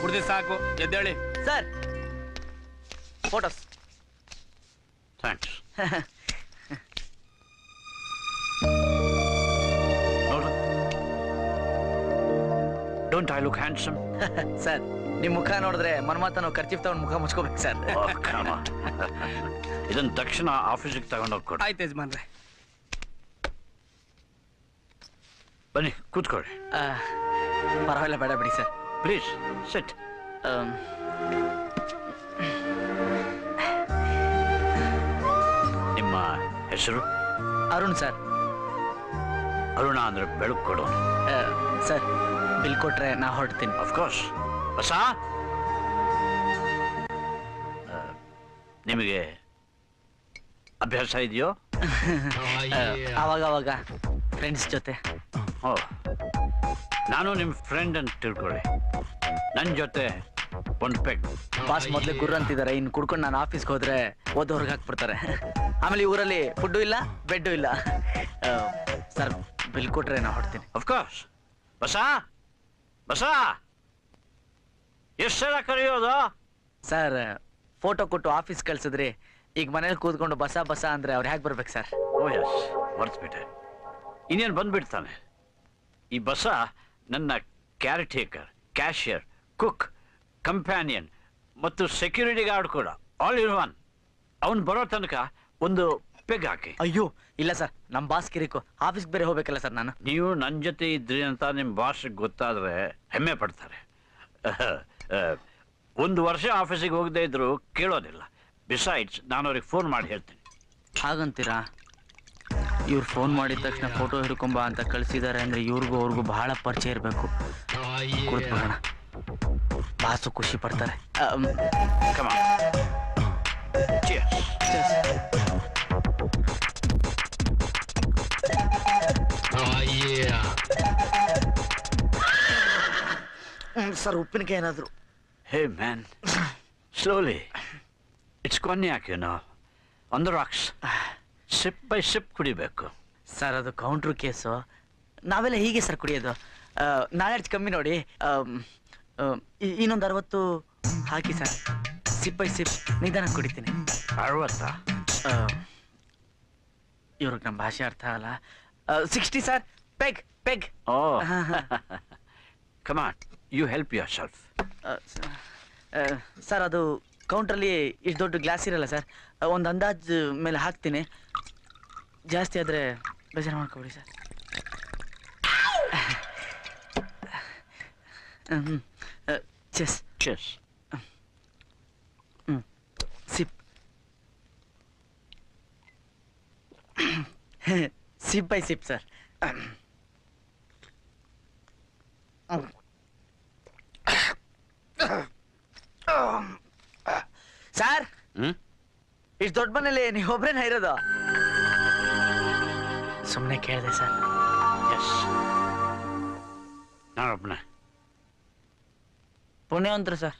ಕುಡ್ದಿ ಸಾಕು ಎದ್ದೇಳಿ. Sir. Photos. Thanks. Don't I look handsome sir ನಿಮ್ ಮುಖ ನೋಡಿದ್ರೆ ಮನ್ಮಾತನ ಖರ್ಚಿಫ್ ತಗೊಂಡ್ ಮುಖ ಮುಚ್ಕೋಬೇಕು ಸರ್. ಇದನ್ನ ತಕ್ಷಣ ಆಫೀಸಿಗೆ ತಗೊಂಡೋಗಿ ಹೋಗ್ಕೊಡಿ ಆಯ್ತು ಯಜಮಾನ್ರೆ. ಬನ್ನಿ ಕೂತ್ಕೊಳ್ಳಿ. ಪರವಾಗಿಲ್ಲ ಬೇಡ ಬಿಡಿ ಸರ್. ಪ್ಲೀಸ್ ಸೆಟ್ ಆಮ್, ನಿಮ್ಮ ಹೆಸರು? ಅರುಣ್ ಸರ್. ಅರುಣ ಅಂದ್ರೆ ಬೆಳಕು ಕೊಡು. ಸರ್ ಬಿಲ್ ಕೊಟ್ರೆ ನಾ ಹೊರಡ್ತೀನಿ. ಅಫ್ಕೋರ್ಸ್ ಹೊಸ? ನಿಮಗೆ ಅಭ್ಯಾಸ ಇದೆಯೋ? ಅವಾಗ ಅವಾಗ ಫ್ರೆಂಡ್ಸ್ ಜೊತೆ. ಓ. ನಾನು ನಿಮ್ಮ ಫ್ರೆಂಡ್ ಅಂತ ತಿಳ್ಕೊಳ್ಳಿ. ನನ್ನ ಜೊತೆ ಒಂದು ಪೆಗ್. ಬಾಸ್ ಮೊದ್ಲು ಗುರು ಅಂತಿದ್ದಾರೆ ಇನ್ನು ಕುಡ್ಕೊಂಡು ನಾನು ಆಫೀಸ್ಗೆ ಹೋದ್ರೆ ಓದ್ ಹೊರಗೆ ಹಾಕ್ಬಿಡ್ತಾರೆ. ಆಮೇಲೆ ಈ ಊರಲ್ಲಿ ಫುಡ್ಡು ಇಲ್ಲ ಬೆಡ್ಡು ಇಲ್ಲ. ಆ, ಸರ್ ಬಿಲ್ ಕೊಟ್ರೆ ನಾ ಹೊಡ್ತೀನಿ. ಅಫ್ಕೋರ್ಸ್ ಬಸ ಬಸ. ಎಷ್ಟು ಸಲ ಕರೆಯೋದು? ಸರ್ ಫೋಟೋ ಕೊಟ್ಟು ಆಫೀಸ್ ಕಳ್ಸಿದ್ರಿ. ಈಗ ಮನೇಲಿ ಕೂತ್ಕೊಂಡು ಬಸ ಬಸ ಅಂದ್ರೆ ಅವ್ರು ಹೇಗೆ ಬರ್ಬೇಕು ಸರ್? ಓ ಎಸ್ ಮರ್ತ್ಬಿಟ್ಟೆ ಇನ್ನೇನು ಬಂದ್ಬಿಡ್ತಾನೆ. ಈ ಬಸ ನನ್ನ ಕ್ಯಾರ್ಟೇಕರ್ ಕ್ಯಾಶಿಯರ್ ಕುಕ್ ಕಂಪ್ಯಾನಿಯನ್ ಮತ್ತು ಸೆಕ್ಯೂರಿಟಿ ಗಾರ್ಡ್ ಕೂಡ. ಆಲ್ ಇನ್ ಒನ್ ಅವನು ಬರೋ ತನಕ ಒಂದು ಪೆಗ್ ಹಾಕಿ. ಅಯ್ಯೋ ಇಲ್ಲ ಸರ್ ನಮ್ಮ ಬಾಸ್ ಕಿರಿಕು. ಆಫೀಸ್ಗೆ ಬೇರೆ ಹೋಗ್ಬೇಕಲ್ಲ ಸರ್ ನಾನು. ನೀವು ನನ್ನ ಜೊತೆ ಇದ್ರಿ ಅಂತ ನಿಮ್ಮ ಬಾಸ್ಗೆ ಗೊತ್ತಾದರೆ ಹೆಮ್ಮೆ ಪಡ್ತಾರೆ. ಒಂದು ವರ್ಷ ಆಫೀಸಿಗೆ ಹೋಗದೆ ಇದ್ರು ಕೇಳೋದಿಲ್ಲ. ಬಿಸೈಡ್ಸ್ ನಾನು ಅವ್ರಿಗೆ ಫೋನ್ ಮಾಡಿ ಹೇಳ್ತೀನಿ. ಹಾಗಂತೀರಾ? ಇವ್ರು ಫೋನ್ ಮಾಡಿದ ತಕ್ಷಣ ಫೋಟೋ ಹಿಡ್ಕೊಂಬ ಅಂತ ಕಳ್ಸಿದ್ದಾರೆ ಅಂದ್ರೆ ಇವ್ರಿಗೂ ಅವ್ರಿಗೂ ಬಹಳ ಪರಿಚಯ ಇರಬೇಕು. ಕುಳಿತುಕೊಳ್ಳೋಣ ಬಾಸು ಖುಷಿ ಪಡ್ತಾರೆ. ಅಮ್, Cheers. ಸರ್ ಉಪ್ಪಿನಕಾಯಿ ಏನಾದ್ರು? Hey man slowly it's cognac, you know. On the rocks. Sip by sip ಕುಡಿಬೇಕು. ಸರ್ ಅದು ಕೌಂಟ್ರ್ ಕೇಸು ನಾವೆಲ್ಲ ಹೀಗೆ ಸರ್ ಕುಡಿಯೋದು. ನಾಲೆಡ್ಜ್ ಕಮ್ಮಿ ನೋಡಿ. ಇನ್ನೊಂದು ಅರವತ್ತು ಹಾಕಿ ಸರ್ ಸಿಪ್ ಬೈ ಸಿಪ್ ನಿಧಾನ ಕುಡಿತೀನಿ. ಅರವತ್ತಾ? ಇವ್ರಿಗೆ ನಮ್ಮ ಭಾಷೆ ಅರ್ಥ ಆಗಲ್ಲ. Sixty sir peg peg oh. Come on you help yourself sir ಅದು ಕೌಂಟ್ರಲ್ಲಿ ಇಷ್ಟು ದೊಡ್ಡ ಗ್ಲಾಸ್ ಇರಲ್ಲ ಸರ್. ಒಂದು ಅಂದಾಜು ಮೇಲೆ ಹಾಕ್ತೀನಿ. ಜಾಸ್ತಿ ಆದರೆ ಬೇಜಾರು ಮಾಡ್ಕೊಬಿಡಿ sir. Chess. Chess. Sip. Sip by sip sir sir hmm ಇಷ್ಟು ದೊಡ್ಡ ಮನೇಲಿ ನೀವು ಒಬ್ರೇನ ಇರೋದು? ಸುಮ್ಮನೆ ಕೇಳಿದೆ ಸರ್. ಎಸ್ ಪುಣ್ಯ ಪುಣ್ಯವಂತರು ಸರ್.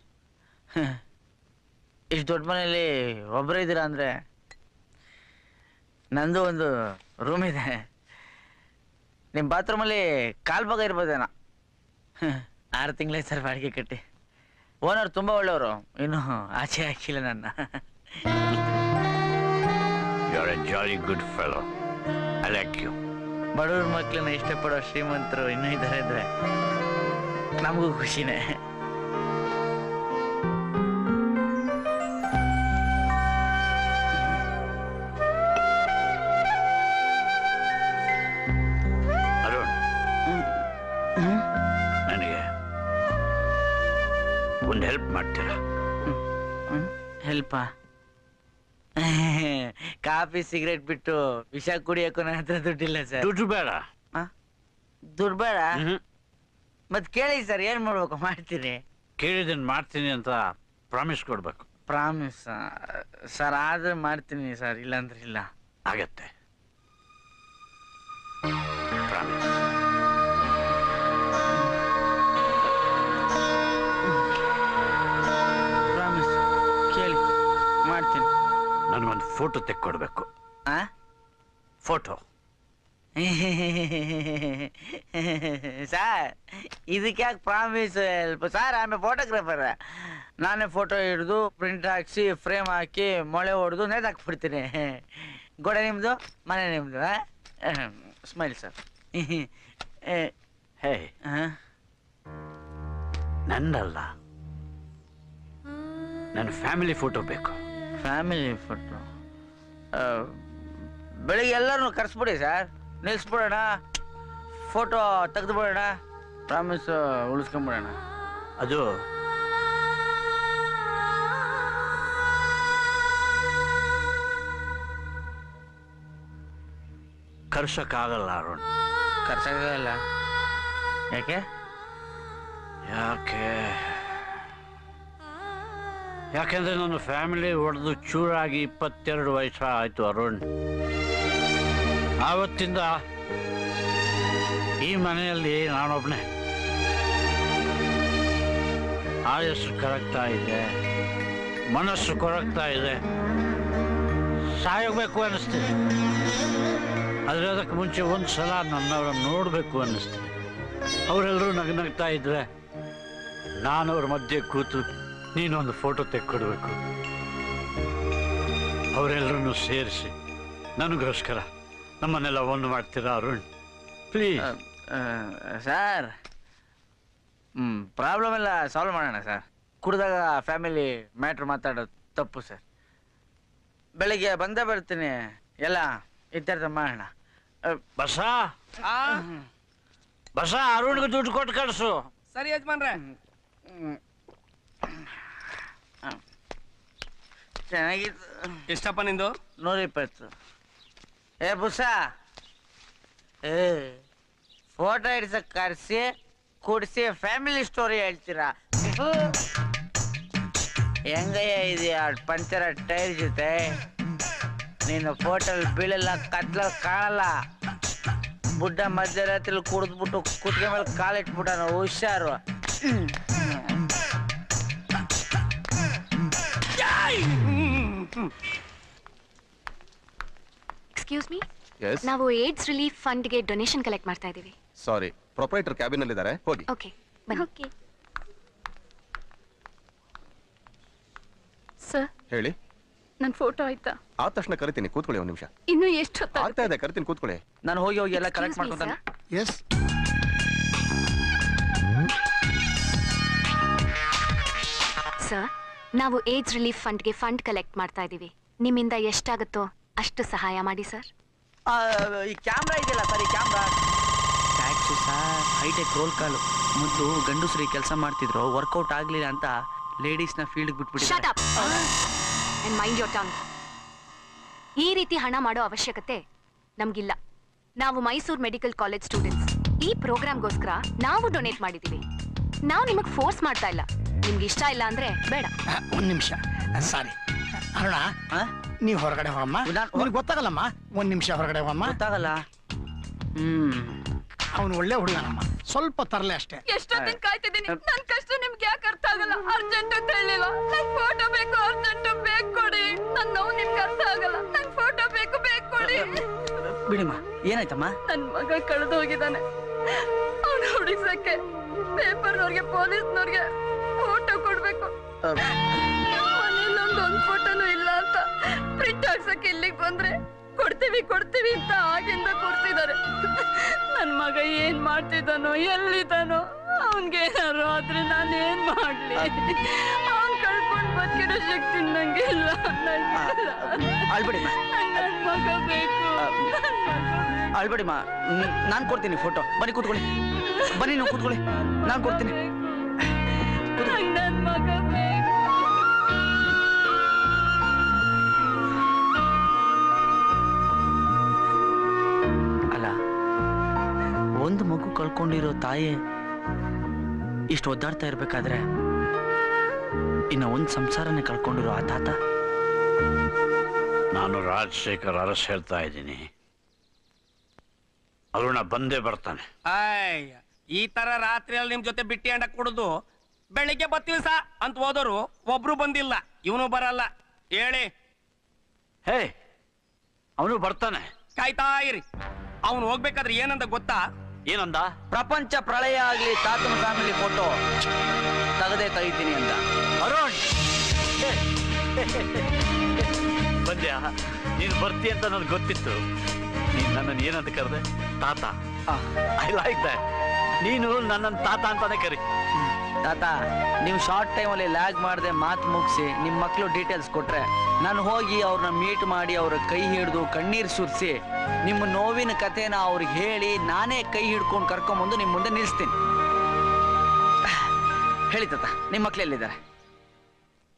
ಇಷ್ಟು ದೊಡ್ಡ ಮನೇಲಿ ಒಬ್ಬರೇ ಇದ್ದೀರಾ ಅಂದರೆ ನಂದು ಒಂದು ರೂಮ್ ಇದೆ. ನಿಮ್ಮ ಬಾತ್ರೂಮಲ್ಲಿ ಕಾಲು ಭಾಗ ಇರ್ಬೋದೇನೋ. ಆರು ತಿಂಗಳೇ ಸರ್ ಬಾಡಿಗೆ ಕಟ್ಟಿ. ಓನರ್ ತುಂಬ ಒಳ್ಳೆಯವರು. ಇನ್ನೂ ಆಚೆ ಹಾಕಿಲ್ಲ ನನ್ನ. You a jolly jolly good fellow like you. ಬಡವ್ರ ಮಕ್ಕಳನ್ನ ಇಷ್ಟಪಡೋ ಶ್ರೀಮಂತರು ಇನ್ನೂ ಇದ್ದಾರೆ ಅಂದರೆ ನಮಗೂ ಖುಷಿನೇ ಕಾಫಿ ಸಿಗರೇಟ್ ಬಿಟ್ಟು ವಿಷ ಕುಡಿಯಕ್ಕೂ ನನ್ನ ಹತ್ರ ದುಡ್ಡಿಲ್ಲ ಸರ್. ದುಡ್ಡು ಬೇಡ. ದುಡ್ಡು ಬೇಡ. ಮತ್ ಕೇಳಿ ಸರ್ ಏನ್ ಮಾಡ್ಬೇಕು? ಮಾಡ್ತೀನಿ. ಕೇಳಿದ್ದನ್ನು ಮಾಡ್ತೀನಿ ಅಂತ ಪ್ರಾಮಿಸ್ ಕೊಡ್ಬೇಕು. ಪ್ರಾಮಿಸ್ ಸರ್ ಆದ್ರೆ ಮಾಡ್ತೀನಿ ಸರ್ ಇಲ್ಲಾಂದ್ರೆ ಇಲ್ಲ. ಆಗತ್ತೆ. ಪ್ರಾಮಿಸ್. ನನಗೊಂದು ಫೋಟೋ ತೆಕ್ಕೊಡ್ಬೇಕು. ಆ? ಫೋಟೋ ಸರ್ ಇದಕ್ಕೆ ಯಾಕೆ ಪ್ರಾಮಿಸ್ ಹೆಲ್ಪ್ ಸರ್ ಆಮೇಲೆ ಫೋಟೋಗ್ರಾಫರ್ ನಾನೇ ಫೋಟೋ ಹಿಡಿದು ಪ್ರಿಂಟ್ ಹಾಕ್ಸಿ ಫ್ರೇಮ್ ಹಾಕಿ ಮೊಳೆ ಹೊಡೆದು ನೇತಾಕ್ಬಿಡ್ತೀನಿ ಗೋಡೆ ನಿಮ್ಮದು ಮನೆ ನಿಮ್ಮದು ಸ್ಮೈಲ್ ಸರ್ ಹೇ. ನಂದಲ್ಲ ನನ್ನ ಫ್ಯಾಮಿಲಿ ಫೋಟೋ ಬೇಕು. ಫ್ಯಾಮಿಲಿ ಫೋಟೋ ಬೆಳಿಗ್ಗೆ ಎಲ್ಲರನ್ನು ಕರೆಸ್ಬಿಡಿ ಸರ್. ನಿಲ್ಲಿಸ್ಬಿಡೋಣ ಫೋಟೋ ತೆಗೆದುಬಿಡೋಣ. ಪ್ರಾಮಿಸ್ ಉಳಿಸ್ಕೊಂಬಿಡೋಣ. ಅದು ಕರ್ಸೋಕ್ಕಾಗಲ್ಲ ಅರುಣ್. ಕರ್ಸೋಕ್ಕಾಗಲ್ಲ. ಯಾಕೆ? ಯಾಕೆ? ಯಾಕೆಂದ್ರೆ ನನ್ನ ಫ್ಯಾಮಿಲಿ ಹೊಡೆದು ಚೂರಾಗಿ ಇಪ್ಪತ್ತೆರಡು ವಯಸ್ಸ ಆಯ್ತು ಅರುಣ್. ಆವತ್ತಿಂದ ಈ ಮನೆಯಲ್ಲಿ ನಾನೊಬ್ನೆ. ಆಯಸ್ಸು ಕರಗ್ತಾ ಇದೆ, ಮನಸ್ಸು ಕೊರಗ್ತಾ ಇದೆ. ಸಾಯಬೇಕು ಅನ್ನಿಸ್ತಿದೆ. ಆದರೆ ಅದಕ್ಕೆ ಮುಂಚೆ ಒಂದು ಸಲ ನನ್ನವ್ರನ್ನ ನೋಡಬೇಕು ಅನ್ನಿಸ್ತಿದೆ. ಅವರೆಲ್ಲರೂ ನಗ್ನಗ್ತಾ ಇದ್ರೆ ನಾನು ಅವ್ರ ಮಧ್ಯೆ ಕೂತು ನೀನೊಂದು ಫೋಟೋ ತೆಕ್ಕೊಡ್ಬೇಕು. ಅವರೆಲ್ಲರನ್ನು ಸೇರಿಸಿ. ನನಗೋಸ್ಕರ ನಮ್ಮನ್ನೆಲ್ಲ ಒಂದು ಮಾಡ್ತೀರಾ ಅರುಣ್? Please sir. ಹ್ಞೂ ಪ್ರಾಬ್ಲಮ್ ಎಲ್ಲ ಸಾಲ್ವ್ ಮಾಡೋಣ ಸರ್. ಕುಡಿದಾಗ ಫ್ಯಾಮಿಲಿ ಮ್ಯಾಟ್ರ್ ಮಾತಾಡೋದು ತಪ್ಪು ಸರ್. ಬೆಳಿಗ್ಗೆ ಬಂದೇ ಬರ್ತೀನಿ. ಎಲ್ಲ ಇತ್ಯರ್ಥ ಮಾಡೋಣ. ಬಸ? ಬಸ ಅರುಣ್ಗೆ ದುಡ್ಡು ಕೊಟ್ಟು ಕಳಿಸು. ಸರಿ ಯಜಮಾನ್ರೆ ಹ್ಮ್. ಆ. ಚೆನ್ನಾಗಿತ್ತು. ಎಷ್ಟಪ್ಪ ನಿಂದು? ನೂರಿಪ್ಪತ್ತು ಏ ಬುಸ ಏ ಫೋಟೋ ಹಿಡ್ಸಕ್ ಕರೆಸಿ ಕುಡಿಸಿ ಫ್ಯಾಮಿಲಿ ಸ್ಟೋರಿ ಹೇಳ್ತೀರಾ? ಹೆಂಗಯ್ಯ ಇದೆಯಾ ಪಂಚರ ಟೈರ್ ಜೊತೆ? ನೀನು ಫೋಟೋಲ್ ಬೀಳಲ್ಲ ಕತ್ಲ ಕಾಣಲ್ಲ. ಬುಡ್ಡ ಮಧ್ಯರಾತ್ರಿ ಕುಡಿದ್ಬಿಟ್ಟು ಕುತ್ಕ ಮೇಲೆ ಕಾಲಿಟ್ಬಿಟ್ಟಾನ ಹುಷಾರು. ಎಕ್ಸ್ಕ್ಯೂಸ್ ಮೀ ಎಸ್ ನಾವು ಏಡ್ಸ್ ರಿಲೀಫ್ ಫಂಡ್ಗೆ ಡೊನೇಷನ್ ಕಲೆಕ್ಟ್ ಮಾಡ್ತಾ ಇದ್ದೀವಿ. ಸಾರಿ ಪ್ರೊಪರೇಟರ್ ಕ್ಯಾಬಿನ್ ಅಲ್ಲಿ ಇದ್ದಾರೆ. ಹೋಗಿ. ಓಕೆ ಬನ್ನಿ. ಓಕೆ ಸರ್ ಹೇಳಿ. ನನ್ನ ಫೋಟೋ ಆಯ್ತಾ? ಆದ ತಕ್ಷಣ ಕರಿತೀನಿ. ಕೂತ್ಕೊಳ್ಳಿ ಒಂದು ನಿಮಿಷ. ಇನ್ನು ಎಷ್ಟು ಆಗ್ತಾ ಇದೆ. ಕರಿತೀನಿ. ಕೂತ್ಕೊಳ್ಳಿ. ನಾನು ಹೋಗಿ ಹೋಗಿ ಎಲ್ಲ ಕಲೆಕ್ಟ್ ಮಾಡ್ಕೊಂತಾನೆ ಎಸ್ ಸರ್ ನಾವು ಏಜ್ ರಿಲೀಫ್ ಫಂಡ್ಗೆ ಫಂಡ್ ಕಲೆಕ್ಟ್ ಮಾಡ್ತಾ ಇದ್ದೀವಿ. ನಿಮ್ಮಿಂದ ಎಷ್ಟಾಗುತ್ತೋ ಅಷ್ಟು ಸಹಾಯ ಮಾಡಿ ಸರ್. ಆ, ಈ ಕ್ಯಾಮ್ರಾ ಇದೆಯಲ್ಲ ಸರ್ ಈ camera? Tax sir. Hitech roll call. ಮೊದಲು ಗಂಡಸರು ಕೆಲಸ ಮಾಡ್ತಿದ್ರು ವರ್ಕೌಟ್ ಆಗಲಿಲ್ಲ ಅಂತ ಲೇಡೀಸ್ನ ಫೀಲ್ಡ್ಗೆ shut ಬಿಟ್ಬಿಟ್ಟಿದ್ದಾರೆ up and mind your tongue ಈ ರೀತಿ ಹಣ ಮಾಡೋ ಅವಶ್ಯಕತೆ ನಮಗಿಲ್ಲ. ನಾವು ಮೈಸೂರು ಮೆಡಿಕಲ್ ಕಾಲೇಜ್ ಸ್ಟೂಡೆಂಟ್ಸ್. ಈ ಪ್ರೋಗ್ರಾಮ್ಗೋಸ್ಕರ ನಾವು ಡೊನೇಟ್ ಮಾಡಿದ್ದೀವಿ. ನಾವು ನಿಮಗೆ ಫೋರ್ಸ್ ಮಾಡ್ತಾ ಇಲ್ಲ. ನಿಮ್ಗೆ ಇಷ್ಟ ಇಲ್ಲ ಅಂದ್ರೆ ಬೇಡ. ಒಂದ್ ನಿಮಿಷ. ಸಾರಿ. ಅರುಣ ನೀವ್ ಹೊರಗಡೆ ಹೋಗಮ್ಮ. ನಾನ್- ನಿನಗೆ ಗೊತ್ತಾಗಲ್ಲಮ್ಮ? ಒಂದ್ ನಿಮಿಷ ಹೊರಗಡೆ ಹೋಗಮ್ಮ. ಗೊತ್ತಾಗಲ್ಲ. ಹ್ಮ್. ಅವನು ಒಳ್ಳೆ ಹುಡುಗನಮ್ಮ. ಸ್ವಲ್ಪ ತರಲೆ ಅಷ್ಟೇ. ಎಷ್ಟೊತ್ತಿನ ಕಾಯ್ತಿದ್ದೀನಿ? ನನ್ ಕಷ್ಟ ನಿಮ್ಗೆ ಯಾಕೆ ಅರ್ಥ ಆಗಲ್ಲ? ಅರ್ಜೆಂಟ್ ಅಂತ ಹೇಳಿಲ್ಲ ನನ್ ಫೋಟೋ ಬೇಕು ಅರ್ಜೆಂಟ್ ಬೇಕು ಕೊಡಿ. ನನ್ ನೋವು ನಿಮ್ಗೆ ಅರ್ಥ ಆಗಲ್ಲ. ನನ್ ಫೋಟೋ ಬೇಕು ಬೇಕು ಕೊಡಿ. ಬಿಡಿಮ್ಮ ಏನಾಯ್ತಮ್ಮ? ನನ್ ಮಗ ಕಳೆದು ಹೋಗಿದ್ದಾನೆ ಅವನು ಹುಡುಕ್ಸಕ್ಕೆ ಪೇಪರ್ನವ್ರಿಗೆ ಪೊಲೀಸ್ನವ್ರಿಗೆ ಫೋಟೋ ಕೊಡ್ಬೇಕು. ಒಂದೊಂದ್ ಫೋಟೋನು ಇಲ್ಲ ಅಂತ. ಪ್ರಿಂಟ್ ಹಾಕ್ಸಕ್ ಇಲ್ಲಿಗೆ ಬಂದ್ರೆ ಕೊಡ್ತೀವಿ ಕೊಡ್ತೀವಿ ಅಂತ ಆಗಿಂದ ಕೊಡ್ತಿದ್ದಾರೆ. ನನ್ ಮಗ ಏನ್ ಮಾಡ್ತಿದ್ದಾನೋ ಎಲ್ಲಿದ್ದಾನೋ ಅವನ್ಗೆ ಏನಾರು ಆದ್ರೆ ನಾನು ಏನ್ ಮಾಡ್ಲಿ? ಅವನ್ ಕಳ್ಕೊಂಡ್ ಬದುಕಿರೋ ಶಕ್ತಿ ನಂಗೆ ಇಲ್ಲ. ನನ್ ಮಗ ಬೇಕು. ನನ್ ಮಗ ನಾನು ಕೊಡ್ತೀನಿ ಫೋಟೋ. ಬನ್ನಿ ಕೂತ್ಕೊಳ್ಳಿ. ಬನ್ನಿ ನೀವು ಕೂತ್ಕೊಳ್ಳಿ. ನಾನು ಕೊಡ್ತೀನಿ. ಅಲ್ಲ ಒಂದು ಮಗು ಕಳ್ಕೊಂಡಿರೋ ತಾಯಿ ಇಷ್ಟು ಒದ್ದಾಡ್ತಾ ಇರ್ಬೇಕಾದ್ರೆ ಇನ್ನ ಒಂದ್ ಸಂಸಾರನೇ ಕಳ್ಕೊಂಡಿರೋ ಆ ತಾತ? ನಾನು ರಾಜಶೇಖರ್ ಅರಸ್ ಹೇಳ್ತಾ ಇದ್ದೀನಿ. ಅರುಣ ಬಂದೇ ಬರ್ತಾನೆ. ಅಯ್ಯ ಈ ತರ ರಾತ್ರಿಯಲ್ಲಿ ನಿಮ್ ಜೊತೆ ಬಿಟ್ಟಿ ಅಂಡ ಕುಡಿದು ಬೆಳಿಗ್ಗೆ ಬರ್ತೀವಿ ಸಾ ಅಂತ ಹೋದರು ಒಬ್ರು ಬಂದಿಲ್ಲ ಇವನು ಬರಲ್ಲ. ಹೇಳಿ. ಹೇ ಅವನು ಬರ್ತಾನೆ. ಕಾಯ್ತಾ ಇರಿ. ಅವನು ಹೋಗ್ಬೇಕಾದ್ರೆ ಏನಂದ ಗೊತ್ತಾ? ಏನಂದ? ಪ್ರಪಂಚ ಪ್ರಳಯ ಆಗ್ಲಿ ತಾತನ ಫ್ಯಾಮಿಲಿ ಫೋಟೋ. ತಗದೆ ತೆಗಿತೀನಿ ಅಂತ. ಅರುಣ್! ಬಂದ್ಯಾ? ನೀನು ಬರ್ತಿ ಅಂತ ನನಗೆ ಗೊತ್ತಿತ್ತು. ನೀನು ನನ್ನನ್ನು ಏನಂತ ಕರೆದೆ? ತಾತ. ಐ ಲೈಕ್ ದಟ್ ನೀನು ನನ್ನನ್ನು ತಾತ ಅಂತಾನೆ ಕರಿ. ತಾತ ನೀವು ಶಾರ್ಟ್ ಟೈಮಲ್ಲಿ ಲ್ಯಾಗ್ ಮಾಡದೆ ಮಾತು ಮುಗಿಸಿ ನಿಮ್ಮ ಮಕ್ಕಳು ಡೀಟೇಲ್ಸ್ ಕೊಟ್ರೆ ನಾನು ಹೋಗಿ ಅವ್ರನ್ನ ಮೀಟ್ ಮಾಡಿ ಅವ್ರ ಕೈ ಹಿಡಿದು ಕಣ್ಣೀರು ಸುರಿಸಿ ನಿಮ್ಮ ನೋವಿನ ಕಥೆನ ಅವ್ರಿಗೆ ಹೇಳಿ ನಾನೇ ಕೈ ಹಿಡ್ಕೊಂಡು ಕರ್ಕೊಂಬಂದು ನಿಮ್ಮ ಮುಂದೆ ನಿಲ್ಲಿಸ್ತೀನಿ ಹೇಳಿ ತಾತ ನಿಮ್ಮ ಮಕ್ಳು ಎಲ್ಲಿದ್ದಾರೆ?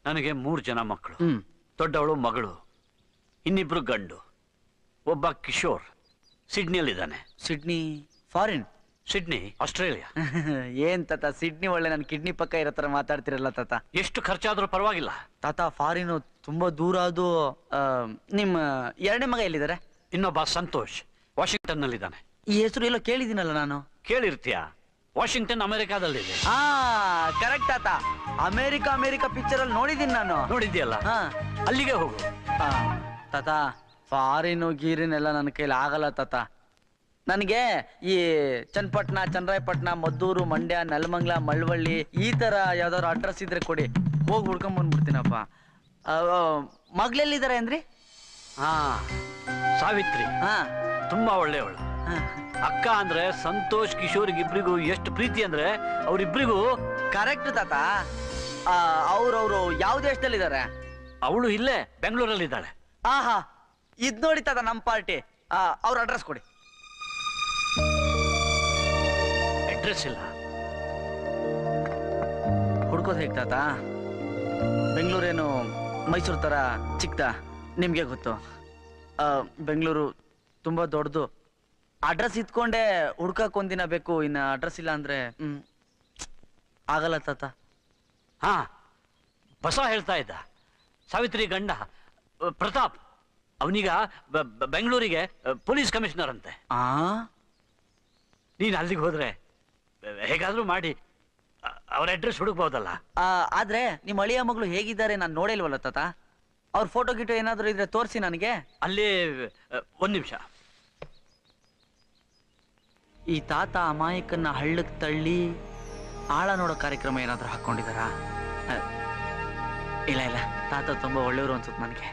ನನಗೆ ಮೂರು ಜನ ಮಕ್ಕಳು ಹ್ಮ್. ದೊಡ್ಡವಳು ಮಗಳು ಇನ್ನಿಬ್ರು ಗಂಡು. ಒಬ್ಬ Kishore ಸಿಡ್ನಿಯಲ್ಲಿದ್ದಾನೆ. Sydney foreign Sydney Australia. ಏನ್ ತಾತ ಸಿಡ್ನಿ ಒಳ್ಳೆ ನನ್ನ ಕಿಡ್ನಿ ಪಕ್ಕ ಇರೋ ಮಾತಾಡ್ತಿರಲ್ಲ ತಾತ. ಎಷ್ಟು ಖರ್ಚಾದ್ರೂ ಪರವಾಗಿಲ್ಲ. ತಾತ ಫಾರಿನ್ ತುಂಬಾ ದೂರ ಅದು ಆ, ನಿಮ್ಮ ಎರಡನೇ ಮಗ ಎಲ್ಲಿದ್ದಾರೆ? ಇನ್ನೊಬ್ಬ ಸಂತೋಷ್ ವಾಷಿಂಗ್ಟನ್ ನಲ್ಲಿದ್ದಾನೆ ಈ ಹೆಸರು ಎಲ್ಲೋ ಕೇಳಿದ್ದೀನಲ್ಲ ನಾನು? ಕೇಳಿರ್ತೀಯ? ವಾಷಿಂಗ್ಟನ್ ಅಮೆರಿಕಾದಲ್ಲಿದೆ. ಆ ಕರೆಕ್ಟ್ ತಾತ. ಅಮೇರಿಕ ಅಮೇರಿಕಾ ಪಿಕ್ಚರ್ ಅಲ್ಲಿ ನೋಡಿದೀನಿ ನಾನು. ನೋಡಿದ್ಯಲ್ಲ ಹಾ. ಅಲ್ಲಿಗೆ ಹೋಗು. ಆ, ತಾತ ಫಾರಿನ್ ಗೀರಿನ್ ಎಲ್ಲ ನನ್ನ ಕೈಲಿ ಆಗಲ್ಲ ತಾತ. ನನಗೆ ಈ ಚನ್ನಪಟ್ಟಣ ಚನ್ನರಾಯಪಟ್ಟಣ ಮದ್ದೂರು ಮಂಡ್ಯ ನೆಲಮಂಗ್ಲ ಮಳವಳ್ಳಿ ಈ ತರ ಯಾವ್ದಾದ್ರು ಅಡ್ರೆಸ್ ಇದ್ರೆ ಕೊಡಿ. ಹೋಗಿ ಹುಡ್ಕೊಂಡ್ ಬಂದ್ಬಿಡ್ತೀನಪ್ಪ. ಮಗ್ಳೆಲ್ಲಿದ್ದಾರೆ ಅಂದ್ರಿ? ಹಾ ಸಾವಿತ್ರಿ. ಹಾ. ತುಂಬಾ ಒಳ್ಳೆಯವಳು. ಹಾ. ಅಕ್ಕ ಅಂದ್ರೆ ಸಂತೋಷ್ ಕಿಶೋರ್ ಇಬ್ರಿಗೂ ಎಷ್ಟು ಪ್ರೀತಿ ಅಂದ್ರೆ ಅವರಿಬ್ರಿಗೂ ಕರೆಕ್ಟ್ ತಾತ. ಅವ್ರವ್ರು ಯಾವ ದೇಶದಲ್ಲಿದ್ದಾರೆ? ಅವಳು ಇಲ್ಲೇ ಬೆಂಗಳೂರಲ್ಲಿ ಬೆಂಗಳೂರಲ್ಲಿದ್ದಾಳೆ. ಆಹಾ ಇದ್ ನೋಡಿ ತಾತ ನಮ್ಮ ಪಾರ್ಟಿ. ಅವ್ರ ಅಡ್ರೆಸ್ ಕೊಡಿ. ಅಡ್ರೆಸ್ ಇಲ್ಲ. ಹುಡ್ಕೋದು ಹೇಗೆ ತಾತ? ಬೆಂಗಳೂರೇನು ಮೈಸೂರು ತರ ಚಿಕ್ಕದ ನಿಮಗೆ ಗೊತ್ತು. ಬೆಂಗಳೂರು ತುಂಬಾ ದೊಡ್ಡದು. ಅಡ್ರೆಸ್ ಇತ್ಕೊಂಡೆ ಹುಡ್ಕಕ್ ಒಂದಿನ ಬೇಕು ಇನ್ನ ಅಡ್ರೆಸ್ ಇಲ್ಲ ಅಂದ್ರೆ ಆಗಲ್ಲ ತಾತ. ಹಾ ಬಸ ಹೇಳ್ತಾ ಇದ್ದ. ಸಾವಿತ್ರಿ ಗಂಡ ಪ್ರತಾಪ್ ಅವನೀಗ ಬೆಂಗಳೂರಿಗೆ ಪೊಲೀಸ್ ಕಮಿಷನರ್ ಅಂತೆ. ಆ? ನೀನು ಅಲ್ಲಿಗೆ ಹೋದ್ರೆ ಹೇಗಾದ್ರೂ ಮಾಡಿ. ಅವ್ರ ಅಡ್ರೆಸ್ ಹುಡುಕ್ಬಹುದಲ್ಲ ಆ, ಆದ್ರೆ ನಿಮ್ಮ ಅಳಿಯ ಮಗಳು ಹೇಗಿದ್ದಾರೆ ನಾನು ನೋಡಿಲ್ವಲ್ಲ ತಾತ? ಅವ್ರ ಫೋಟೋ ಗಿಟೋ ಏನಾದ್ರೂ ಇದ್ರೆ ತೋರಿಸಿ ನನಗೆ. ಅಲ್ಲಿ ಒಂದು ಒಂದ್ ನಿಮಿಷ. ಈ ತಾತ ಅಮಾಯಕನ್ನ ಹಳ್ಳಕ್ ತಳ್ಳಿ ಆಳ ನೋಡೋ ಕಾರ್ಯಕ್ರಮ ಏನಾದ್ರೂ ಹಾಕೊಂಡಿದಾರಾ? ಇಲ್ಲ ಇಲ್ಲ. ತಾತ ತುಂಬಾ ಒಳ್ಳೆಯವರು ಅನ್ಸುತ್ತೆ ನನಗೆ.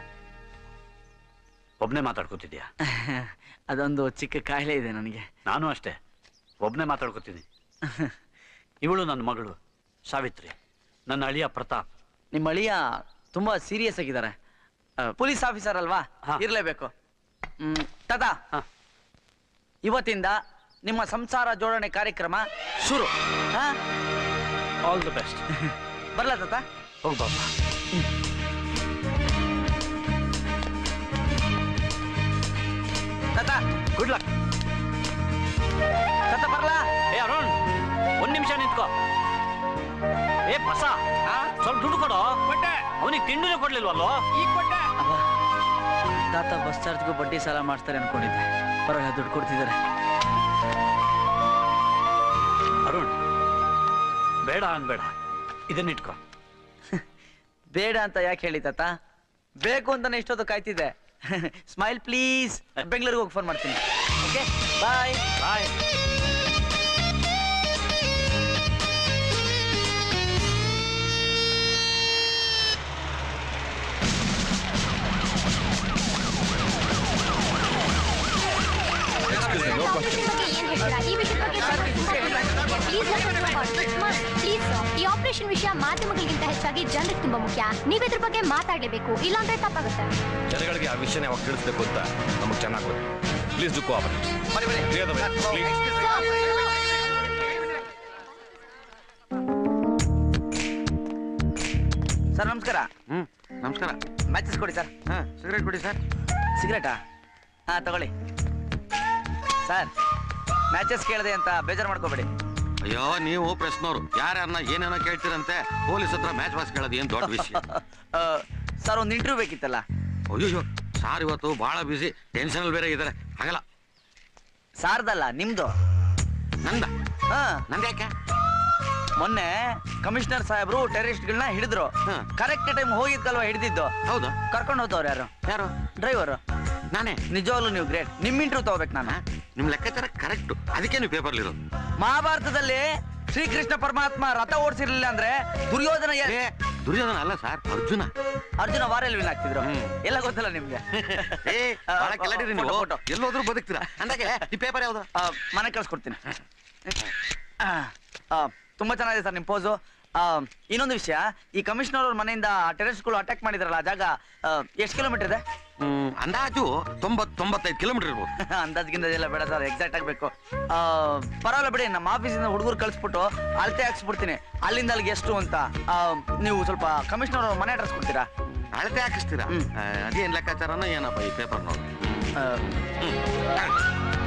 ಒಬ್ನೇ ಮಾತಾಡ್ಕೋತಿದ್ಯಾ? ಅದೊಂದು ಚಿಕ್ಕ ಕಾಯಿಲೆ ಇದೆ ನನಗೆ. ನಾನು ಅಷ್ಟೇ. ಒಬ್ನೇ ಮಾತಾಡ್ಕೋತೀನಿ. ಇವಳು ನನ್ನ ಮಗಳು ಸಾವಿತ್ರಿ. ನನ್ನ ಅಳಿಯ ಪ್ರತಾಪ್. ನಿಮ್ಮ ಅಳಿಯ ತುಂಬಾ ಸೀರಿಯಸ್ ಆಗಿದ್ದಾರೆ. ಪೊಲೀಸ್ ಆಫೀಸರ್ ಅಲ್ವಾ? ಹಾ. ಇರ್ಲೇಬೇಕು. ಹ್ಮ್ ತಾತ. ಹಾ. ಇವತ್ತಿಂದ ನಿಮ್ಮ ಸಂಸಾರ ಜೋಡಣೆ ಕಾರ್ಯಕ್ರಮ ಶುರು. ಹಾ? ಆಲ್ ದ ಬೆಸ್ಟ್ ಬರ್ಲಾ ತಾತ? ಹೋಗ್ಬಾ ತಾತ ಗುಡ್ ಲಕ್ ತಾತ ಬರ್ಲಾ? ಏ ಬಸ ಸ್ವಲ್ಪ ದುಡ್ಡು ಕೊಡು. ಕೊಟ್ಟೆ. ಅವನಿಗೆ ತಿಂಡಿನೇ ಕೊಡ್ಲಿಲ್ವಲ್ಲೋ? ಈಗ ಕೊಟ್ಟೆ. ತಾತ ಬಸ್ ಚಾರ್ಜ್ಗೂ ಬಡ್ಡಿ ಸಾಲ ಮಾಡ್ತಾರೆ ಅನ್ಕೊಂಡಿದ್ದೆ. ಪರವಾಗಿಲ್ಲ ದುಡ್ಡು ಕೊಡ್ತಿದ್ದಾರೆ. ಅರುಣ್ ಬೇಡ ಅನ್ಬೇಡ. ಇದನ್ನಿಟ್ಕೊ ಬೇಡ ಅಂತ ಯಾಕೆ ಹೇಳಿ ತಾತ? ಬೇಕು ಅಂತಾನೆ ಇಷ್ಟೊತ್ತು ಕಾಯ್ತಿದ್ದೆ. ಸ್ಮೈಲ್ ಪ್ಲೀಸ್ ಬೆಂಗಳೂರಿಗೆ ಹೋಗಿ ಫೋನ್ ಮಾಡ್ತೀನಿ. ಓಕೆ ಬಾಯ್ ಬಾಯ್ ಮಾಧ್ಯಮಗಳಿಗಿಂತ ಹೆಚ್ಚಾಗಿ ಜನರಿಗೆ ತುಂಬಾ ಮುಖ್ಯ. ನೀವ್ ಇದ್ರ ಬಗ್ಗೆ ಮಾತಾಡಲೇಬೇಕು ಇಲ್ಲಾಂದ್ರೆ ತಪ್ಪಾಗುತ್ತೆ. ಜನಗಳಿಗೆ ಆ ವಿಷಯನ ಯಾವಾಗ ತಿಳಿಸ್ಬೇಕು ಅಂತ ನಮಗೆ ಚೆನ್ನಾಗಿ ಗೊತ್ತು. ಪ್ಲೀಸ್ ದುಃಖ ಸರ್ ನಮಸ್ಕಾರ. ಹ್ಮ್ ನಮಸ್ಕಾರ. ಮ್ಯಾಚಸ್ ಕೊಡಿ ಸರ್. ಹಾ ಸಿಗರೇಟ್ ಕೊಡಿ ಸರ್. ಸಿಗರೇಟಾ? ಹಾ ತಗೊಳ್ಳಿ. ಸರ್ ಮ್ಯಾಚಸ್ ಕೇಳಿದೆ ಅಂತ ಬೇಜಾರು ಮಾಡ್ಕೋಬೇಡಿ. ಅಯ್ಯೋ ನೀವು ಪ್ರಶ್ನೋರು. ಯಾರನ್ನ ಏನೇನೋ ಕೇಳ್ತೀರಂತೆ ಪೊಲೀಸ್ ಹತ್ರ ಮ್ಯಾಚ್ ವಾಸ್ ಕೇಳೋದು ಏನ್ ದೊಡ್ಡ ವಿಷಯ? ಸರ್ ಒಂದು ಇಂಟರ್ವ್ಯೂ ಬೇಕಿತ್ತಲ್ಲ? ಅಯ್ಯೋ ಸಾರ್ ಇವತ್ತು ಬಹಳ ಬಿಸಿ ಟೆನ್ಷನ್ ಅಲ್ಲಿ ಬೇರೆ ಇದ್ದಾರೆ. ಆಗಲ್ಲ ಸಾರ್ದಲ್ಲ ನಿಮ್ದು? ನಂದ? ಹಾ. ನಂದ್ಯಾಕೆ ಮೊನ್ನೆ ಕಮಿಷನರ್ ಸಾಹೇಬ್ರು ಟೆರರಿಸ್ಟ್ಗಳನ್ನ ಹಿಡಿದ್ರು. ಹಾ. ಕರೆಕ್ಟ್ ಟೈಮ್ ಹೋಗಿದ್ಕಲ್ವಾ ಹಿಡಿದಿದ್ದು? ಹೌದು. ಕರ್ಕೊಂಡು ಹೋದವ್ರು ಯಾರು? ಯಾರು? ಡ್ರೈವರು ನಾನೇ. ನಿಜವಾಗ್ಲೂ ನೀವು ಗ್ರೇಟ್ ನಿಮ್ ಇಂಟ್ರೂ ತಗೋಬೇಕು ನಾನು. ನಿಮ್ ಲೆಕ್ಕಾಚಾರ ಕರೆಕ್ಟ್ ಅದಕ್ಕೆ ನೀವು ಪೇಪರ್ ಇರೋದು ಮಹಾಭಾರತದಲ್ಲಿ ಶ್ರೀಕೃಷ್ಣ ಪರಮಾತ್ಮ ರಥ ಓಡಿಸಿರ್ಲಿಲ್ಲ ಅಂದ್ರೆ ದುರ್ಯೋಧನ ಏ ದುರ್ಯೋಧನ ಅಲ್ಲ ಸರ್ ಅರ್ಜುನ. ಅರ್ಜುನ ವಾರಲ್ಲಿ ವಿನ್ ಆಗ್ತಿದ್ರು. ಎಲ್ಲ ಗೊತ್ತಲ್ಲ ನಿಮ್ಗೆ. ಏ ಬಹಳ ನೀವು. ಎಲ್ಲೋದ್ರೂ ಬದುಕ್ತೀರಾ? ಅಂದಾಗೆ ಈ ಪೇಪರ್ ಯಾವ್ದು? ಆ, ಮನೆ ಕಳ್ಸ್ಕೊಡ್ತೀನಿ. ಆ, ಆ, ತುಂಬಾ ಚೆನ್ನಾಗಿದೆ ಸರ್ ನಿಮ್ ಪೋಸು ಇನ್ನೊಂದು ವಿಷಯ ಈ ಕಮಿಷನರ್ ಅವ್ರ ಮನೆಯಿಂದ ಟೆರೆಸ್ಗಳು ಅಟ್ಯಾಕ್ ಮಾಡಿದ್ರಲ್ಲ ಆ ಜಾಗ ಎಷ್ಟು ಕಿಲೋಮೀಟರ್ ಇದೆ? ಅಂದಾಜು ತೊಂಬತ್ ತೊಂಬತ್ತೈದು ಕಿಲೋಮೀಟರ್ ಇರ್ಬೋದು. ಅಂದಾಜಿಗಿಂತ ಎಲ್ಲ ಬೇಡ ಸರ್ ಎಕ್ಸಾಕ್ಟ್ ಆಗ್ಬೇಕು ಪರವಾಗಿಲ್ಲ ಬಿಡಿ ನಮ್ಮ ಆಫೀಸಿಂದ ಹುಡುಗರು ಕಳಿಸ್ಬಿಟ್ಟು ಅಳತೆ ಹಾಕ್ಸ್ಬಿಡ್ತೀನಿ. ಅಲ್ಲಿಂದ ಅಲ್ಲಿಗೆ ಎಷ್ಟು ಅಂತ ಆ, ನೀವು ಸ್ವಲ್ಪ ಕಮಿಷನರ್ ಅವ್ರ ಮನೆ ಅಡ್ರೆಸ್ ಕೊಡ್ತೀರಾ? ಅಳತೆ ಹಾಕಿಸ್ತೀರಾ? ಅದೇನು ಲೆಕ್ಕಾಚಾರನ? ಏನಪ್ಪ ಈ ಪೇಪರ್ ನೋಡಿ. ಆ, ಹ್ಮ್